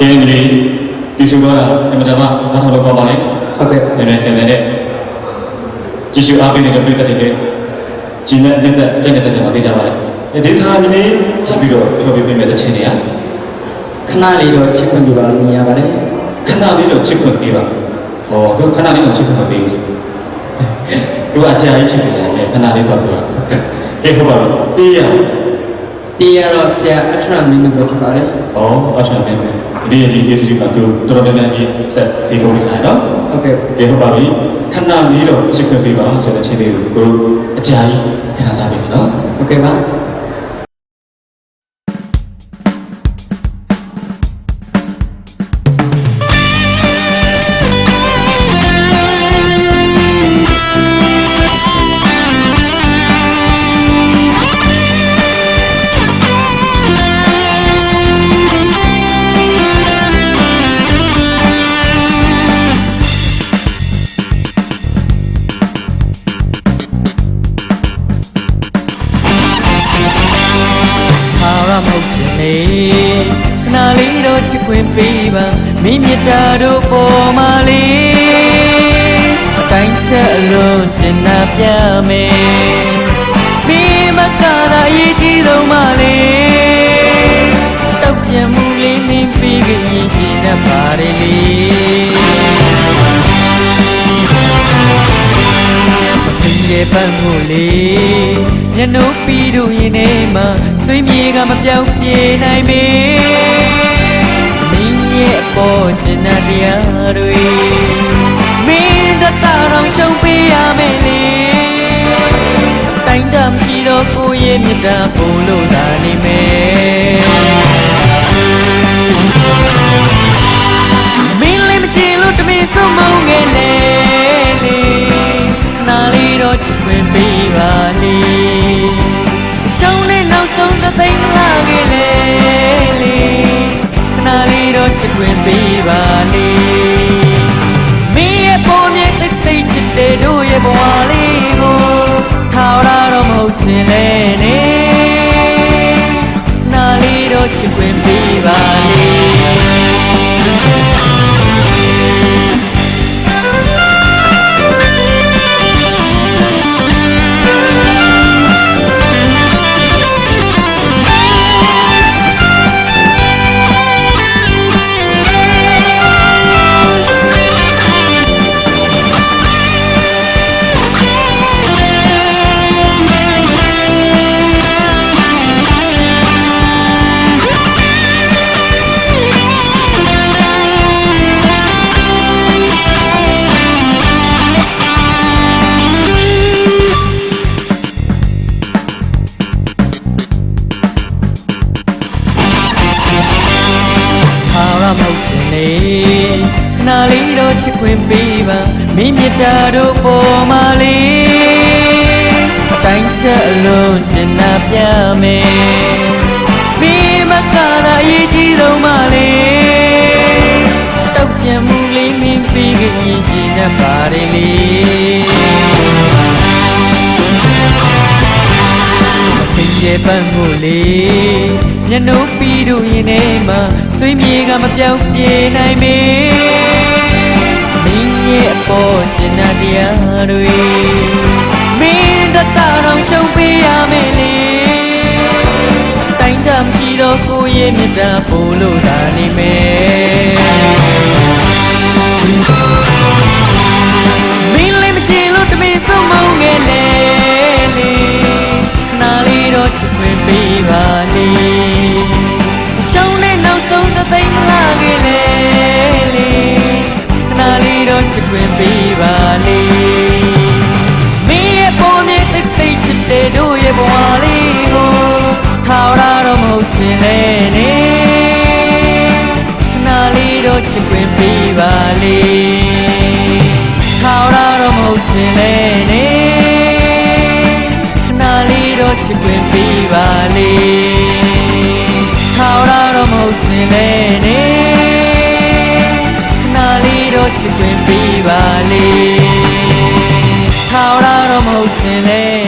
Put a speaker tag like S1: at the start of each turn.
S1: ကင်းလေးဒီစုတော့အမတမငါထောက်လို့ပေါ့ပါလေ
S2: ဟုတ်ကဲ့
S1: နေနေဆင်းနေတဲ့ကြည့်ရှုအားပေးနေတဲ့ပြည်သက်တွေဂျင်းနဲ့လက်သက်ကြက်နေတဲ့တွေမှာသိကြပါလေဒီခါဒီနေ့ချက်ပြီးတော့ပြောပြပေးမယ်တဲ့ချင်းတွေက
S2: ခဏလေးတော့ချစ်ခွင့်ပြုပါလို့မြင်ရပါတယ်
S1: ခဏလေးတော့ချစ်ခွင့်ပေးပါဟောသူခဏလေးတော့ချစ်ခွင့်မပေးဘူးသူအကြာကြီးချစ်တယ်ခဏလေးတော့ပြောတာကဲဟုတ်ပါပြီတေးရ
S2: တရားတော့ဆရာအထရမင်းတို့ပဲဖြစ်ပါတယ်
S1: ဟောအချမ်းနေတယ် ဒီဒီဒီစီကသူတော်တော်များများကြီးဆက်ပြီးကုန်နေတာနော်
S2: ဟုတ်ကဲ့
S1: ကဲဟုတ်ပါပြီခဏလေးတော့ချစ်ခွင့်ပေးပါဆိုတဲ့ချင်းလေးကိုကိုအကြာကြီးခဏစားပေးမယ်နော်
S2: ဟုတ်ကဲ့ပါ
S3: ချစ်ခွင့်ပေးပါမိမြတ်တာတို့ပေါ်မှာလေအတိုင်းထက်အလွန်ကျင်နာပြမယ်မိမကတာအရေးကြီးဆုံးမလေးတောက်ပြန်မှုလေးမင်းပြီးကြရင်ကျင်တတ်ပါတယ်လေပင်ရပန်းမှုလေးမျက်နှာပြီးတို့ရင်ထဲမှာဆွေးမြေကမပြောက်ပြေနိုင်မေမ င်းရဲ့ပေါ်ကျင်တဲ့တရားတွေမင်းတတတော်ရှုံးပေးရမယ်လေတိုင်းတမရှိတော့ကိုယ့်ရဲ့မြတ်တာပို့လို့သာနေမယ်မင်းလေးမချင်လို့တမင်ဆုံးမုန်းခဲ့လေလေခဏလေးတော့ချစ်ခွင့်ပေးပါလေရှုံးနေနောက်ဆုံးသသိမ်း ချစ်ခွင့်ပေးပါလေမင်းရဲ့ပုံမြင်တိတ်တိတ်ချစ်တဲ့တို့ရဲ့ဘဝလေးကိုထောက်ရတော့မဟုတ်ချင်လေနေနာလေးတော့ချစ်ခွင့်ပေးပါလေ မဟုတ်ခြင်းလေခဏလေးတော့ချစ်ခွင့်ပေးပါမိမြတ်တာတို့ပေါ်မှာလေအတိုင်းထက်အလွန်ကျင်နာပြမယ်မိမကတာအရေးကြီးဆုံးမလေးတောက်ပြန်မှုလေးမင်းပြီးကြရင်ကျင်တတ်ပါတယ်လေ ရပန်းမှုလေးမျက်နှာပြီးတို့ရင်ထဲမှာဆွေးမြေကမပြောက်ပြေနိုင်မေမင်းရဲ့အပေါ်ကျင်နာတရားတွေမင်းတတတော်ရှုံးပေးရမယ်လေတိုင်းတမရှိတော့ကိုယ့်ရဲ့မြတ်တာပို့လို့သာနေမယ် ပေးပါလေရှုံးတဲ့နောက်ဆုံးသသိမ်းမလာခဲ့လေလေခဏလေးတော့ချစ်ခွင့်ပေးပါလေမင်းရဲ့ပေါ်မြင်တိတ်တိတ်ချစ်တဲ့တို့ရဲ့ဘဝလေးကိုထောက်ရတော့မဟုတ်ချင်လေနေခဏလေးတော့ချစ်ခွင့်ပေးပါလေထောက်ရတော့မဟုတ်ချင်လေနေ င်လေနေခဏလေးတော့ချစ်ခွင့်ပေးပါလေထောက်ရတော့မဟုတ်ချင်လေ